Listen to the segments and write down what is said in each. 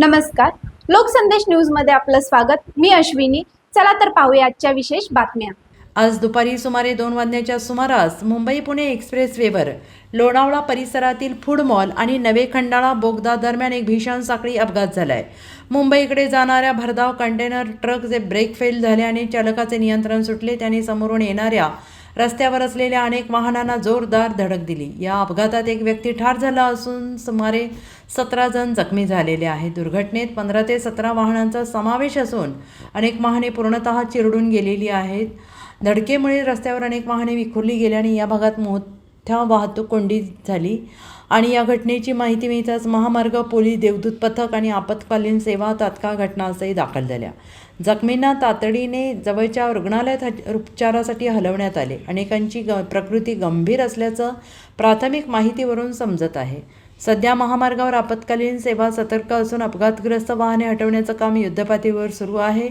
नमस्कार. लोकसंदेश न्यूजमध्ये आपलं स्वागत. मी अश्विनी. चला तर पाहूया आजच्या विशेष बातम्या. आज दुपारी सुमारे दोन वाजण्याच्या सुमारास मुंबई पुणे एक्सप्रेसवेवर लोणावळा परिसरातील फूड मॉल आणि नवे खंडाळा बोगदा दरम्यान एक भीषण साखळी अपघात झालाय. मुंबईकडे जाणाऱ्या भरधाव कंटेनर ट्रक जे ब्रेक फेल झाल्याने चालकाचे नियंत्रण सुटले. त्याने समोरून येणाऱ्या रस्त्यावर असलेल्या अनेक वाहनांना जोरदार धडक दिली. या अपघातात एक व्यक्ती ठार झाला असून सुमारे सतरा जण जखमी झालेले आहेत. दुर्घटनेत पंधरा ते सतरा वाहनांचा समावेश असून अनेक वाहने पूर्णतः चिरडून गेलेली आहेत. धडकेमुळे रस्त्यावर अनेक वाहने विखुरली गेल्याने या भागात मोठ्या वाहतूक कोंडी झाली. आणि या घटनेची माहिती मिळताच महामार्ग पोलीस देवदूत पथक आणि आपत्कालीन सेवा तात्काळ घटनास्थळी दाखल झाल्या. जखमींना तातडीने जवळच्या रुग्णालयात उपचारासाठी हलवण्यात आले. अनेकांची ग प्रकृती गंभीर असल्याचं प्राथमिक माहितीवरून समजत आहे. सध्या महामार्गावर आपत्कालीन सेवा सतर्क असून अपघातग्रस्त वाहने हटवण्याचं काम युद्धपातळीवर सुरू आहे.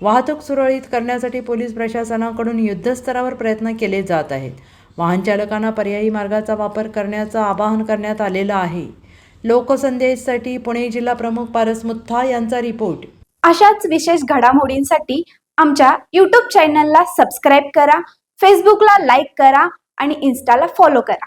वाहतूक सुरळीत करण्यासाठी पोलीस प्रशासनाकडून युद्धस्तरावर प्रयत्न केले जात आहेत. वाहनचालकांना पर्यायी मार्गाचा वापर करण्याचं आवाहन करण्यात आलेलं आहे. लोकसंदेशसाठी पुणे जिल्हा प्रमुख पारस मुथा यांचा रिपोर्ट. अशाच विशेष घडामोडींसाठी आमच्या यूट्यूब चॅनलला सबस्क्राईब करा फेसबुकला लाईक करा आणि इन्स्टाला फॉलो करा.